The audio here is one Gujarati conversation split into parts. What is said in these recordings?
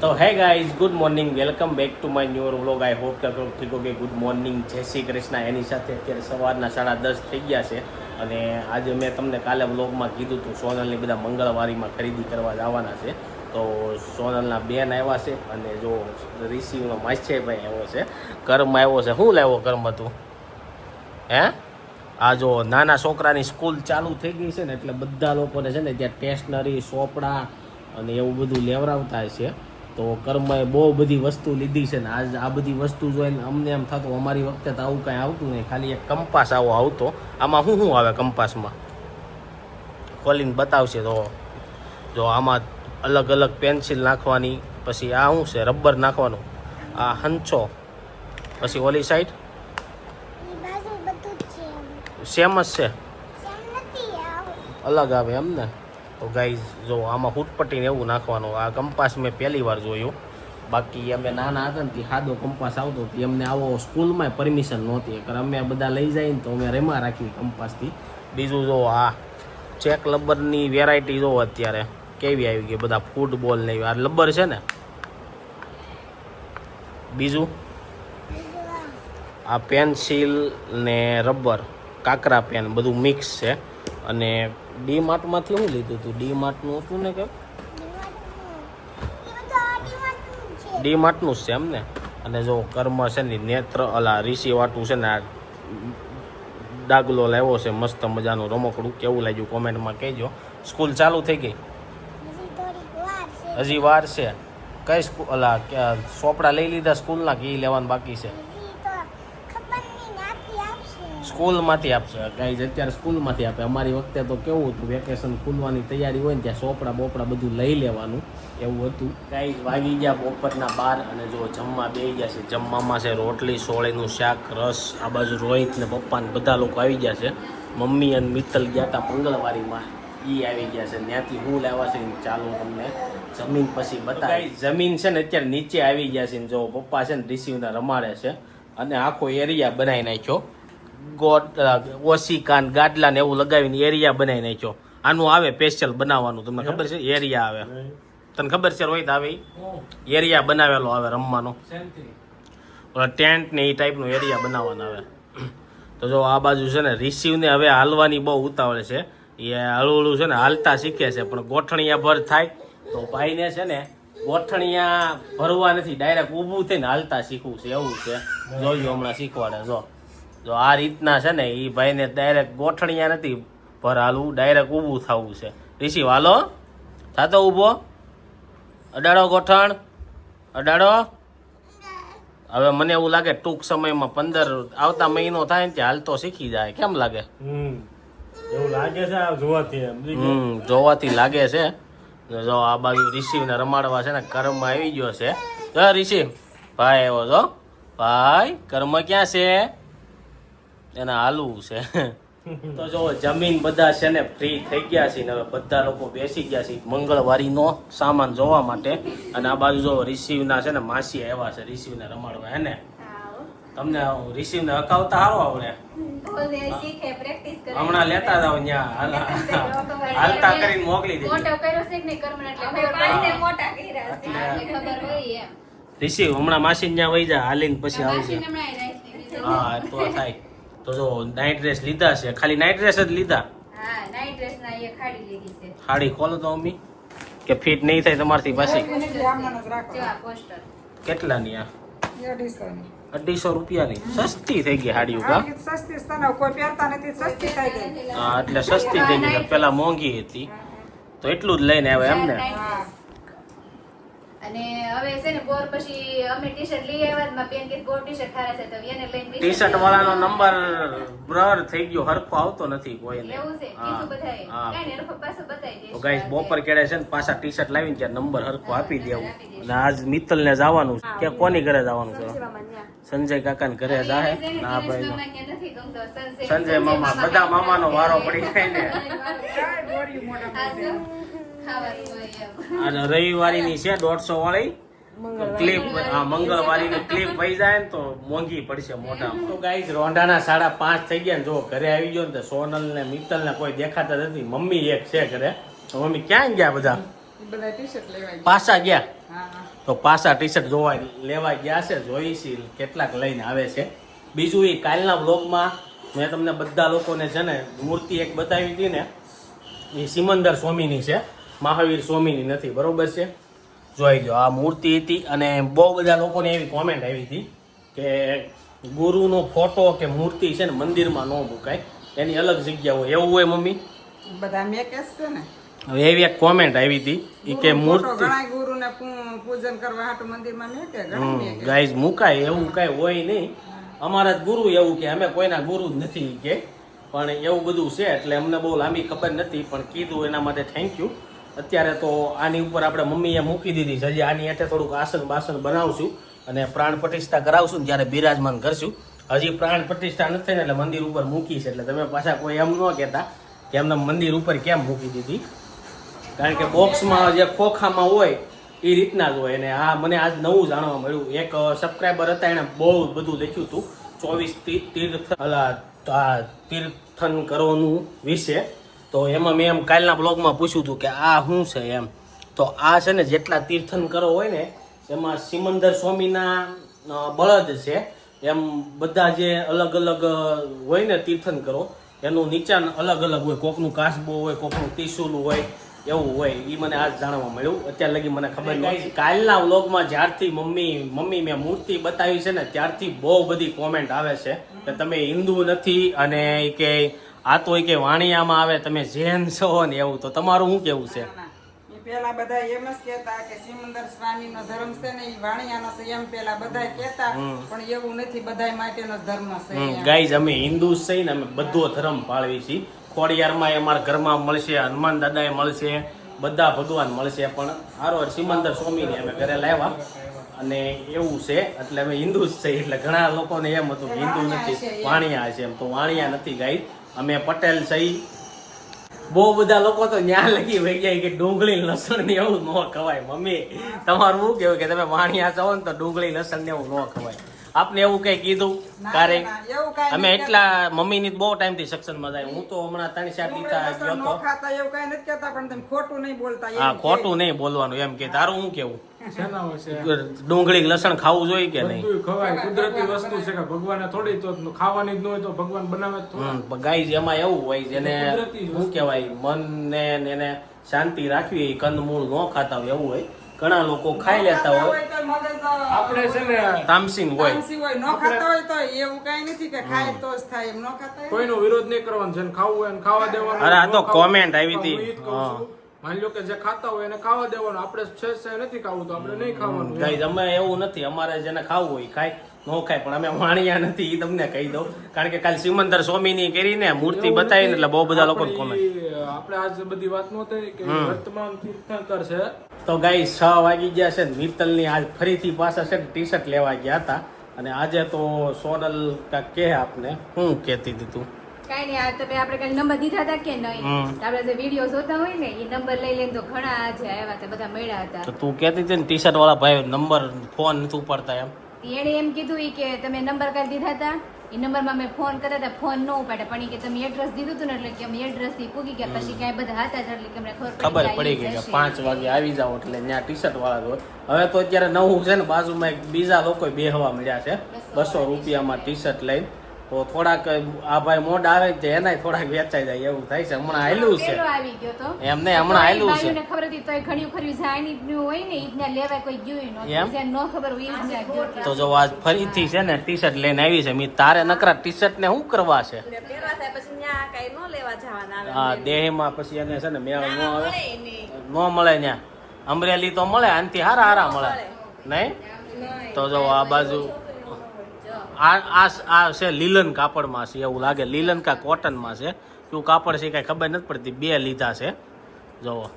તો hey guys good morning welcome back to my new vlog I hope કે ઠીક ઓકે ગુડ મોર્નિંગ જય શ્રી કૃષ્ણ. એની સાથે અત્યારે સવારના સાડા દસ થઈ ગયા છે અને આજે મેં તમને કાલે વ્લોગમાં કીધું હતું સોનલની બધા મંગળવારીમાં ખરીદી કરવા જવાના છે. તો સોનલના બેન આવ્યા છે અને જો રિસીવનો માછીભાઈ આવ્યો છે કર્મમાં આવ્યો છે. શું લાવ્યો કર્મ હતું હે? આ જો નાના છોકરાની સ્કૂલ ચાલુ થઈ ગઈ છે ને, એટલે બધા લોકોને છે ને ત્યાં ટેશનરી ચોપડા અને એવું બધું લેવડાવતા છે. તો કર્મએ બહુ બધી વસ્તુ લીધી છે ને આજ આ બધી વસ્તુ જોઈને અમને એમ થતું અમારી વખતે તો આવું કાંઈ આવતું નહીં. ખાલી એક કંપાસ આવો આવતો. આમાં શું શું આવે કંપાસમાં? ખોલીને બતાવશે તો. જો આમાં અલગ અલગ પેન્સિલ નાખવાની પછી આ શું છે રબર નાખવાનું? આ હંચો. પછી ઓલી સાઈડ? સેમ જ છે. અલગ આવે એમ ને? તો ગાઈઝ જો આમાં ફૂટપટ્ટીને એવું નાખવાનું, આ કંપાસ મેં પહેલી વાર જોયું. બાકી અમે નાના હતા ને સાદો કંપાસ આવતો તે અમને આવો સ્કૂલમાં પરમિશન નહોતી. કારણ અમે બધા લઈ જઈએ ને તો અમે રેમાં રાખી કંપાસથી. બીજું જો આ ચેક લબ્બરની વેરાયટી જો અત્યારે કેવી આવી ગઈ, બધા ફૂટબોલ ને આ લબ્બર છે ને? બીજું. આ પેન્સિલ ને રબર કાકરા પેન બધું મિક્સ છે. અને ડી માર્ટમાંથી શું લીધું હતું ડી માર્ટનું હતું ને કે. ડી માર્ટનું જ છે એમ ને? અને જો કર્મ છે ને, નેત્ર, અલા રીસી વાટું છે ને, આ ડાગલો લાવ્યો છે, મસ્ત મજાનું રમકડું. કેવું લાગ્યું કોમેન્ટમાં કહેજો. સ્કૂલ ચાલુ થઈ ગઈ? હજી વાર છે. કઈ સ્કૂલ અલા સોપડા લઈ લીધા સ્કૂલના કે એ લેવાનું બાકી છે હજી તો ખબર નહીં નાથી આપશે. સ્કૂલમાંથી આપશે. ગાઈઝ અત્યારે સ્કૂલમાંથી આપે. અમારી વખતે તો કેવું હતું વેકેશન ખુલવાની તૈયારી હોય ને ત્યાં ચોપડા બોપડા બધું લઈ લેવાનું. એવું હતું. ગાઈઝ વાગી ગયા બપોરના બાર અને જો જમવા બે ગયા છે. જમવામાં છે રોટલી સોળીનું શાક રસ આ બાજુ રોહિત ને પપ્પા ને બધા લોકો આવી ગયા છે. મમ્મી અને મિત્તલ ગયા હતા મંગળવારીમાં. એ આવી ગયા છે. ત્યાંથી હું લાવ્યા છે ચાલો તમને જમીન પછી બતાવી જમીન છે ને અત્યારે નીચે આવી ગયા છે ને જો પપ્પા છે ને રિસીવના રમાડે છે. અને આખો એરિયા બનાવી નાખ્યો. ગોટ ઓશિકાન ગાડલા ને એવું લગાવીને એરિયા બનાવી નાખ્યો આનું આવે સ્પેશિયલ બનાવવાનું તમને ખબર છે? એરિયા આવે. તને ખબર છે રોહિત આવે એરિયા બનાવેલો આવે રમવાનો. ટેન્ટ ને એ ટાઈપનો એરિયા બનાવવાનો આવે. તો જો આ બાજુ છે ને રિસીવને હવે હાલવાની બહુ ઉતાવળ છે. એ હળવું છે ને હાલતા શીખે છે પણ ગોઠણિયા ભર થાય. તો ભાઈને છે ને ગોઠણિયા ભરવા નથી ડાયરેક્ટ ઊભું થઈને હાલતા શીખવું છે એવું છે. જોયું હમણાં શીખવાડે જો. જો આ રીતના છે ને એ ભાઈને ડાયરેક્ટ ગોઠણિયા નથી ભર હાલવું ડાયરેક્ટ ઊભું થવું છે. ઋષિ હાલો થાતો ઊભો? અડાડો ગોઠણ? અડાડો? હવે મને એવું લાગે ટૂંક સમયમાં પંદર આવતા મહિનો થાય ને ત્યાં હાલતો શીખી જાય. કેમ લાગે? હમ. એવું લાગે છે જોવાથી હમ જોવાથી લાગે છે. જો આ બાજુ રિસીવ ને રમાડવા છે ને કર્મ આવી ગયો છે. ઋષિ રિસીવ ભાઈ એવો જો. ભાઈ કર્મ ક્યાં છે? એને હાલવું છે. તો જો જમીન બધા છે ને ફ્રી થઈ ગયા છે ને હવે બધા લોકો બેસી ગયા છે. મંગળવારીનો સામાન જોવા માટે. અને આ બાજુ જો રિસીવના છે ને માસી આવ્યા છે રિસીવને રમાડવા હે ને? તમને રિસીવને હકાવતા સારો આવડે? હમણાં લેતા જાવ ત્યાં હાલતા કરીને મોકલી દેજો. મોટો કર્યો છે કે નહીં કર્મ એટલે ખબર પડે. મોટા કર્યા છે. એટલે ખબર હોય એમ. રિસીવ હમણાં માસી ત્યાં વહી જાય હાલીને પછી રાખી બીજું હા તો થાય. તો જો નાઈટ ડ્રેસ લીધા છે ખાલી નાઇટ ડ્રેસ જ લીધા? હા નાઈટ ડ્રેસ ના એ ખાડી લીધી છે. સાડી ખોલો તો મમ્મી કે ફિટ નહીં થાય તમારથી પાછી. કેટલાની આ. અઢીસો રૂપિયાની. સસ્તી થઈ ગઈ હાડી કા? આ સસ્તી સ્તનો કોઈ પહેરતા નથી સસ્તી થઈ ગઈ. હા એટલે સસ્તી થઈ ગઈ. પેલા મોંઘી હતી. તો એટલું જ લઈને આવે એમ ને હા અને હવે છે ને બોર પછી અમે ટી શર્ટ લઈ આવ્યા માં બેન કે બોર ટી શર્ટ ખારા છે તો એને લઈને ટી શર્ટ વાળાનો નંબર બ્રર થઈ ગયો હરખો આવતો નથી કોઈને. એવું છે હા કીધું બધાએ. હા. ને હરખો પાછો બતાવી તો ગાઈસ બપોર કેડે છે ને પાછા ટી શર્ટ લાવીને ત્યાં નંબર હરખો આપી દેવું. અને આજ મિત્તલ ને જવાનું છે. કે કોની ઘરે જવાનું છે? સંજય કાકા ને ઘરે જાહે ના ભાઈ સંજય- સંજય મામા બધા મામાનો વારો પડી જાય ને. અને રવિવારીની છે દોઢસો વાળી ક્લિપ હા મંગળવારીની ક્લિપ વહી જાય ને તો મોંઘી પડશે મોટા તો ગાઈસ રોંઢાના સાડા પાંચ થઈ ગયા ને જો ઘરે આવી ગયો ને તો સોનલ ને મિત્તલ ને કોઈ દેખાતા નથી. મમ્મી એક છે ઘરે. તો મમ્મી ક્યાં ગયા બધા? બધા ટી શર્ટ લેવા ગયા. પાછા ગયા? તો પાછા ટી શર્ટ જોવા લેવા ગયા છે. જોઈશી કેટલાક લઈને આવે છે. બીજું એ કાલના બ્લોગમાં મેં તમને બધા લોકોને છે ને મૂર્તિ એક બતાવી હતી ને એ સિમંદર સ્વામીની છે. મહાવીર સ્વામીની નથી બરોબર છે? જોઈ લો આ મૂર્તિ હતી અને બહુ બધા લોકોને એવી કોમેન્ટ આવી હતી કે ગુરુનો ફોટો કે મૂર્તિ છે ને મંદિરમાં ન મુકાય. એની અલગ જગ્યા હોય. એવું હોય મમ્મી? બધા મેં છે ને. હવે એવી એક કોમેન્ટ આવી હતી. કે મૂર્તિ ગુરુને પૂજન કરવા હાટ મંદિરમાં ઘણા ગાઈઝ મુકાય એવું કાંઈ હોય નહીં. અમારા જ ગુરુ એવું કે અમે કોઈના ગુરુ જ નથી કે. પણ એવું બધું છે એટલે અમને બહુ લાંબી ખબર નથી પણ કીધું એના માટે થેન્ક યુ અત્યારે તો આની ઉપર આપણે મમ્મીએ મૂકી દીધી છે. હજી આની હેઠે થોડુંક આસન બાસન બનાવશું અને પ્રાણ પ્રતિષ્ઠા કરાવશું ને ત્યારે બિરાજમાન કરશું. હજી પ્રાણ પ્રતિષ્ઠા નથી ને એટલે મંદિર ઉપર મૂકી છે. એટલે તમે પાછા કોઈ એમ ન કહેતા કે એમને મંદિર ઉપર કેમ મૂકી દીધી. કારણ કે બોક્સમાં જે ખોખામાં હોય, એ રીતના જ હોય. અને આ મને આજ નવું જાણવા મળ્યું. એક સબસ્ક્રાઈબર હતા, એણે બહુ બધું લખ્યું હતું. ચોવીસ તીર્થ તીર્થન કરવાનું વિશે. તો એમાં મેં એમ કાલના બ્લોગમાં પૂછ્યું હતું કે આ શું છે એમ. તો આ છે ને જેટલા તીર્થન કરો હોય ને એમાં સિમંદર સ્વામીના બળદ છે. એમ બધા જે અલગ અલગ હોય ને તીર્થન કરો એનું નીચાણ અલગ અલગ હોય. કોકનું કાસબો હોય કોકનું ત્રિશુલ હોય એવું હોય. એ મને આજ જાણવા મળ્યું. અત્યાર લગી મને ખબર નહીં કાલના વ્લોગમાં જ્યારથી મમ્મી મમ્મી મેં મૂર્તિ બતાવી છે ને ત્યારથી બહુ બધી કોમેન્ટ આવે છે કે તમે હિન્દુ નથી અને કે આ તો કે વાણિયામાં આવે તમે જૈન છો ને એવું તો તમારું શું કેવું છે? પેલા બધા એમ જ કેતા કે સિમંદર સ્વામી નો ધર્મ છે ને વાણિયાનો છે એમ પેલા બધા કેતા પણ એવું નથી બધા માટેનો ધર્મ છે ગાઈઝ અમે હિન્દુ છે ને અમે બધો ધર્મ પાળવી છીએ. ખોડિયારમાં અમારા ઘરમાં મળશે હનુમાન દાદાએ મળશે બધા ભગવાન મળશે પણ હારો સિમંદર સ્વામીને અમે ઘરે લાવ્યા. અને એવું છે એટલે અમે હિન્દુ જ છે એટલે ઘણા લોકોને એમ હતું હિન્દુ નથી વાણિયા છે એમ. તો વાણિયા નથી ગાઈ અમે પટેલ સહી. બહુ બધા લોકો તો ન્યા લગી વહી જાય કે ડુંગળી લસણ ને એવું ન ખવાય. મમ્મી તમારું શું કેવું કે તમે વાણિયા છો ને તો ડુંગળી લસણ ને એવું ન ખવાય. આપને એવું કઈ કીધું? કાંઈ અમે એટલા મમ્મી ની બહુ ટાઈમથી સત્સંગમાં જાય. હું તો હમણાં ત્રણ ચાર દીતા ગયો તો. એવું કાંઈ નથી કહેતા પણ તમે ખોટું નહીં બોલતા હા ખોટું નહીં બોલવાનું એમ કે. તારું હું કેવું? ડુંગળી લસણ ખાવું જોઈએ કે નહીં? ખવાય. કુદરતી વસ્તુ છે કે ભગવાન થોડી તો ખાવાની જ ન હોય તો ભગવાન બનાવે ગાઈઝ એમાં એવું હોય જેને શું કહેવાય મન ને એને શાંતિ રાખવી હોય કંદમૂળ ન ખાતા હોય એવું હોય. ઘણા લોકો ખાઈ લેતા હોય. આપણે છે ને તામસીન હોય. ન ખાતા હોય તો એવું કઈ નથી કે ખાય તો જ થાય એમ ન ખાતા કોઈનો વિરોધ નહીં કરવાનો છે ખાવું હોય ખાવા દેવાનું અરે આ તો કોમેન્ટ આવી હતી. માની લો કે જે ખાતા હોય એને ખાવા દેવાનું. આપણે છે છે નથી ખાવું તો આપણે નહીં ખાવાનું. ગાઈઝ અમે એવું નથી. અમારે જેને ખાવું હોય ખાય નો ખાય. પણ અમે વાણિયા નથી એ તમને કહી દઉં. કારણ કે કાલ સિમંદર સ્વામીની કરીને મૂર્તિ બતાવીને એટલે બહુ બધા લોકો કોમેન્ટ આપણે આજ બધી વાત નો થઈ કે વર્તમાન તીર્થંકર છે. તો ગાઈ છ વાગી ગયા છે ને. મિત્તલની આજ ફરીથી પાછા છે ટી શર્ટ લેવા ગયા હતા. અને આજે તો સોનલ કે આપને. હું કહેતી હતી તું? કાંઈ નહીં આ તમે આપણે કાલે નંબર દીધા હતા કે નહીં. આપણે જે વીડિયો જોતા હોય ને એ નંબર લઈ લઈને તો ઘણા આજે આવ્યા હતા બધા મળ્યા હતા. તો તું કહેતી હતી ને ટી શર્ટ વાળા ભાઈ નંબર ફોન નથી ઉપાડતા એમ. એણે એમ કીધું ઈ કે તમે નંબર કાઢી દીધા હતા. એ નંબરમાં મેં ફોન કર્યા હતા ફોન ન ઉપાડે પણ કે તમે એડ્રેસ દીધું હતું ને એટલે કે અમે એડ્રેસથી પૂગી ગયા. પછી ક્યાંય બધા હતા એટલે કે અમને ખબર ખબર પડી ગઈ કે પાંચ વાગે આવી જાવ એટલે ત્યાં ટી શર્ટ વાળા તો હોય હવે તો અત્યારે નવું છે ને બાજુમાં એક બીજા લોકો બેહવા મળ્યા છે. બસો રૂપિયામાં ટી શર્ટ લઈને. તો થોડાક આ ભાઈ મોડ આવે છે એના થોડાક વેચાઈ જાય એવું થાય છે. હમણાં આયલું છે. આવી ગયો તો. એમ નહીં, હમણાં આયલું છે. બાયુને ખબર હતી તોય ઘણી ખરી જાણી જ હોય ને ઈ જ ત્યાં કોઈ ગયું ન ખબર હોય ગયો તો જો આજ ફરીથી છે ને ટી શર્ટ લઈને આવી છે. મી તારે નકરા ટી શર્ટ ને શું કરવા છે? પહેરવા થાય પછી ન્યા કાંઈ ન લેવા જવાના હા દેહમાં પછી એને છે ને મેળ ન આવે. મળે ન મળે ત્યાં અમરેલી તો મળે આનથી હારા હારા મળે. નહીં? તો જો આ બાજુ આ આ છે લીલન કાપડમાં છે એવું લાગે. લીલન કા કોટનમાં છે. શું કાપડ છે કાંઈ ખબર નથી પડતી. બે લીધા છે. જુઓ.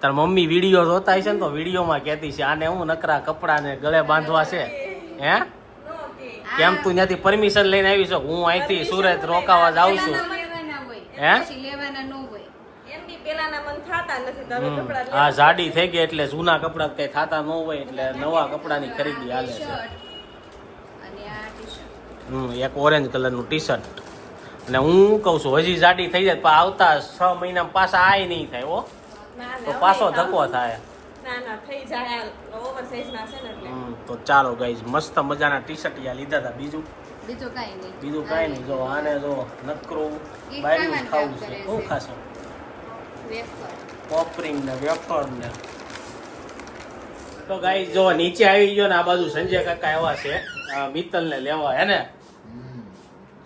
તાર મમ્મી વીડિયો જોતા છે ને તો વિડીયોમાં કહેતી છે આને હું નકરા કપડાને ગળે બાંધવા છે. હે? કેમ તું ત્યાંથી પરમિશન લઈને આવી છો? હું અહીંથી સુરત રોકાવા જાઉં છું. હે? આ જાડી થઈ ગઈ એટલે જૂના કપડા કઈ થતા ન હોય એટલે નવા કપડાની ખરીદી હાલે છે શર્ટ અને આ ટી-શર્ટ હમ એક ઓરેન્જ કલરનું ટી શર્ટ અને હું કહું છું હજી જાડી થઈ જાય પણ આવતા છ મહિના પાછા આય નહીં થાય હો. તો પાછો ધક્કો થાય. ના, ના ના થઈ જાય ઓવર સાઈઝ ના છે ને એટલે. હમ, તો ચાલો ગાઈઝ મસ્ત મજાના ટી શર્ટ લીધા હતા બીજું? બીજું કાંઈ નહીં. બીજું કાંઈ નહીં. જો આને જો નકરું બાયનું ખાવું છે. શું ખાશો? વેફર. પોપરિંગ ને વેફર ને. તો ગાઈઝ જો નીચે આવી ગયો ને આ બાજુ સંજય કાકા એવા છે મિત્તલ ને લેવા હે ને?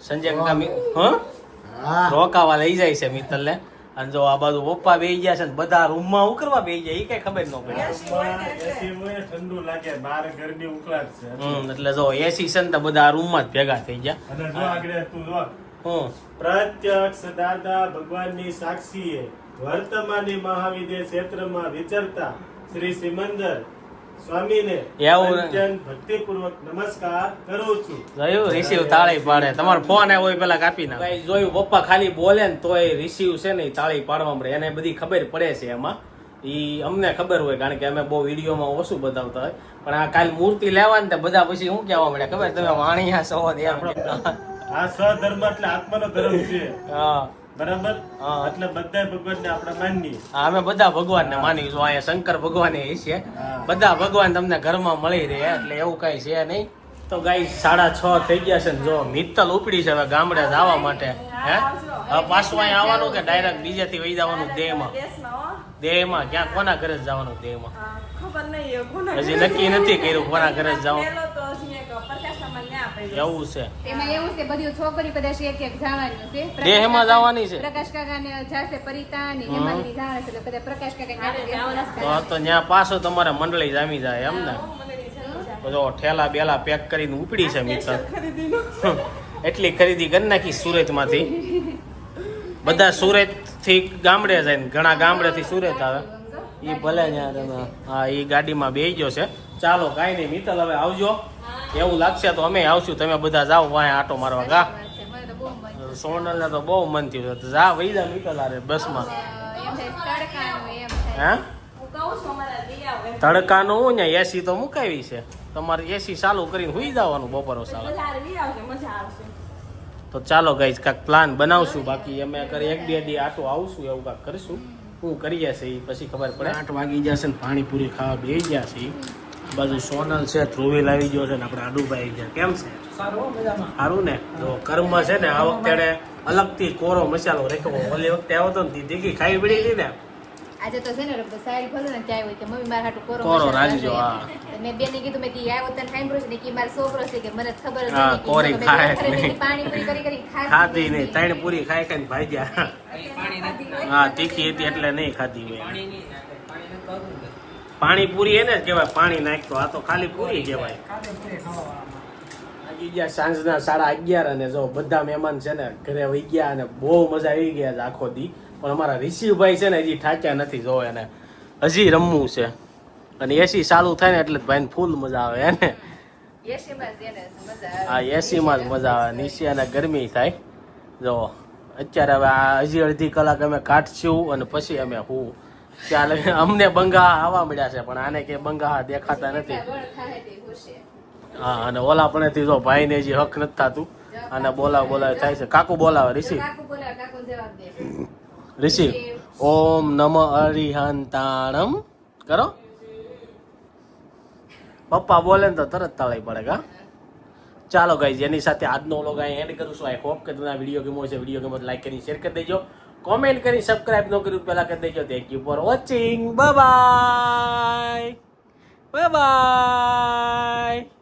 સંજય કાકા હા? રોકાવા લઈ જાય છે મિત્તલ ને અને જો આ બાજુ પપ્પા બેહી ગયા છે ને બધા રૂમમાં ઉકરવા બેહી જાય એ કઈ ખબર ન પડે. ઠંડુ લાગે બહાર ગરમી ઉકળાટ છે. હમ એટલે જો એસી છે ને બધા રૂમમાં જ ભેગા થઈ ગયા. અને જો આગળ તું જો. હમ. પ્રત્યક્ષ દાદા ભગવાનની સાક્ષીએ વર્તમાની મહાવિદ્ય ક્ષેત્રમાં વિચરતા શ્રી સિમંદર સ્વામીને એવું ભક્તિપૂર્વક નમસ્કાર કરું છું. જોયું રિસીવ તાળી પાડે. તમારો ફોન આવ્યો હોય પેલા કાપી ના જોયું પપ્પા ખાલી બોલે ને તોય રિસીવ છે ને તાળી પાડવા મળે. એને બધી ખબર પડે છે એમાં. ઈ અમને ખબર હોય કારણ કે અમે બહુ વિડીયોમાં ઓછું બતાવતા હોય. પણ આ કાલ મૂર્તિ લેવાની ને બધા પછી શું કહેવા મળે? ખબર તમે વાણિયા છો આ સ્વધર્મ એટલે આત્માનો ધર્મ છે. હા. બરાબર? હા. એટલે બધા ભગવાનને આપણે માનીએ. હા, અમે બધા ભગવાનને માની છું અહીંયા શંકર ભગવાન એ છે. બધા ભગવાન તમને ઘરમાં મળી રહે એટલે એવું કઈ છે નહીં. તો ગાય સાડા છ થઈ ગયા છે ને જો મિત્તલ ઉપડી છે હવે ગામડે જવા માટે. હે? હવે પાછું અહીંયા આવવાનું કે ડાયરેક્ટ બીજેથી વહી જવાનું દેહમાં? દેહમાં? ક્યાં? કોના ઘરે જ જવાનું દેહમાં? ખબર નહીં હજી નક્કી નથી કર્યું કોના ઘરે જવાનું. એવું છે. એમાં એવું છે બધી છોકરી કદાચ એક એક જવાનું છે. દેહમાં જવાની છે? પ્રકાશ કાકા ને જાશે પરિતા ને હેમાલી જવાના છે એટલે બધા પ્રકાશ કાકા હારે જવાના છે. તો તો ત્યાં પાછું તમારે મંડળી જામી જાય એમ ને? હો, મંડળી છે, છે. બધો ઠેલા બેલા પેક કરીને ઉપડી છે મિત્તલ એટલી ખરીદી કરી નાખી સુરતમાંથી. બધા સુરતથી ગામડે જાય ને ઘણા ગામડે થી સુરત આવે. એ ભલે ત્યાં તમે હા એ ગાડીમાં બેસી ગયો છે. ચાલો કાંઈ નહીં મિત્તલ હવે આવજો. એવું લાગશે તો અમે આવશું. તમે બધા જાઓ વાય આટો મારવા ગા. મને તો બહુ મન સોનલ ને તો બહુ મન થયું છે. જા જા મિત્તલ આરે બસમાં. હે? તડકાનું ને એસી તો મુકાવી છે. તમારે એસી ચાલુ કરીને હુઈ જવાનું બપોરો સાલા તો ચાલો ગાઈઝ કાંક પ્લાન બનાવશું. બાકી અમે કરી એક બે દી આટો આવશું એવું કાંક કરીશું. શું કરીએ જશે એ પછી ખબર પડે. આઠ વાગી જશે ને પાણીપુરી ખાવા બે ગયા છે બાજુ સોનલ છે ધ્રુવી આવી ગયો છે ને આપણે આડુભાઈ ગયા કેમ છે? સારું ને? તો કર્મ છે ને આ વખતે અલગથી કોરો મસાલો રાખ્યો. ઓલી વખતે આવ્યો હતો ને તી ખાઈ પડી હતી ને. આજે તો છે ને સાઈડ ખોલો ને ત્યાં હોય કે મમ્મી મારા હાટુ કોરો કોરો મસાલો રાખજો, રાખજો. હા. મેં બેને કીધું મેં કી આવ્યો તને સાંભળ્યું છે ને કે મારો છોકરો છે કે મને ખબર જ નથી કોરી ખાય જ ખરેખર નહીં. એની પાણીપુરી કરી કરી ખાધી નહીં. ત્રણ પૂરી ખાઈ ખાઈને ભાઈ હા તીખી હતી એટલે નહીં ખાધી હોય પાણી પૂરી એને જ કહેવાય પાણી નાખતો આ તો ખાલી પૂરી કહેવાય. વાગી ગયા સાંજના સાડા અગિયાર અને જો બધા મહેમાન છે ને ઘરે વહી ગયા અને બહુ મજા આવી ગયા છે આખો દી. પણ અમારા ઋષિભાઈ છે ને હજી થાક્યા નથી જોવે એને હજી રમવું છે. અને એસી ચાલુ થાય ને એટલે ભાઈને ફૂલ મજા આવે એને આ એસીમાં જ મજા આવે. નીચે અને ગરમી થાય. જો અત્યારે હવે આ હજી અડધી કલાક અમે કાઢશું અને પછી અમે હું. ત્યાં લગી અમને બંગા આવવા મળ્યા છે પણ આને કે બંગા દેખાતા નથી. હા અને ઓલા પણ જો ભાઈ ને હજી હક નથી થતું. અને બોલાવ બોલાવ થાય છે. કાકુ બોલાવે ઋષિ. ઋષિ. ઓમ નમ અરિહંતાણમ. કરો. પપ્પા બોલે ને તો તરત તાળી પડે કા? ચાલો ગાઈઝ એની સાથે આજનો વ્લોગ અહીં એન્ડ કરું છું. આઈ હોપ કે તમને વીડિયો ગમ્યો છે વીડિયો ગમ્યો લાઈક કરી શેર કરી દેજો. કોમેન્ટ કરી સબસ્ક્રાઇબ ન કર્યું પહેલા કરી દેજો. Thank you for watching bye bye bye